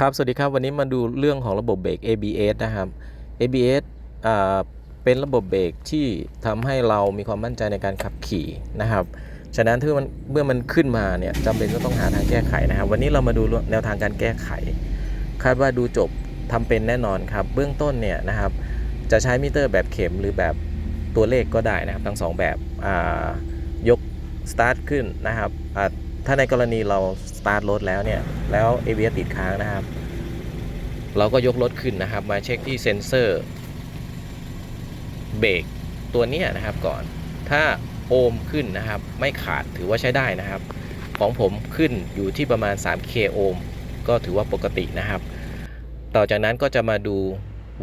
ครับ สวัสดีครับ วันนี้มาดูเรื่องของระบบเบรก ABS นะครับ ABS เป็นระบบเบรกที่ทำให้เรามีความมั่นใจในการขับขี่นะครับ ฉะนั้นถ้ามันเมื่อมันขึ้นมาเนี่ยจำเป็นก็ต้องหาทางแก้ไขนะครับ วันนี้เรามาดูแนวทางการแก้ไข คาดว่าดูจบทำเป็นแน่นอนครับ เบื้องต้นเนี่ยนะครับ จะใช้มิเตอร์แบบเข็มหรือแบบตัวเลขก็ได้นะครับ ทั้งสองแบบยกสตาร์ทขึ้นนะครับ ถ้าในกรณีเราสตาร์ทรถแล้วเนี่ย แล้ว ABS ติดค้างนะครับ เราก็ยกรถขึ้นนะครับ มาเช็คที่เซ็นเซอร์เบรกตัวนี้นะครับก่อน ถ้าโอห์มขึ้นนะครับ ไม่ขาดถือว่าใช้ได้นะครับ ของผมขึ้นอยู่ที่ประมาณ 3K โอห์มก็ถือว่าปกตินะครับ ต่อจากนั้นก็จะมาดู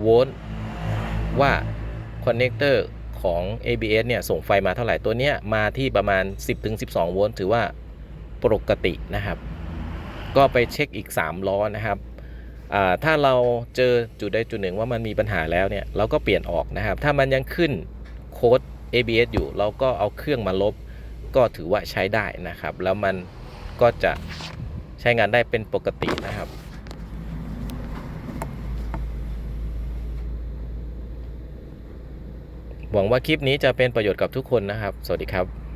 โวลต์ว่าคอนเนคเตอร์ของ ABS เนี่ยส่งไฟมาเท่าไหร่ตัวเนี้ยมาที่ประมาณ 10-12 โวลต์ถือว่า ปกตินะครับ ก็ไปเช็คอีก 3 ล้อนะครับถ้าเราเจอจุดใดจุดหนึ่งว่ามันมีปัญหาแล้วเนี่ยเราก็เปลี่ยนออกนะครับ ถ้ามันยังขึ้นโค้ด ABS อยู่ เราก็เอาเครื่องมาลบ ก็ถือว่าใช้ได้นะครับ แล้วมันก็จะใช้งานได้เป็นปกตินะครับ หวังว่าคลิปนี้จะเป็นประโยชน์กับทุกคนนะครับ สวัสดีครับ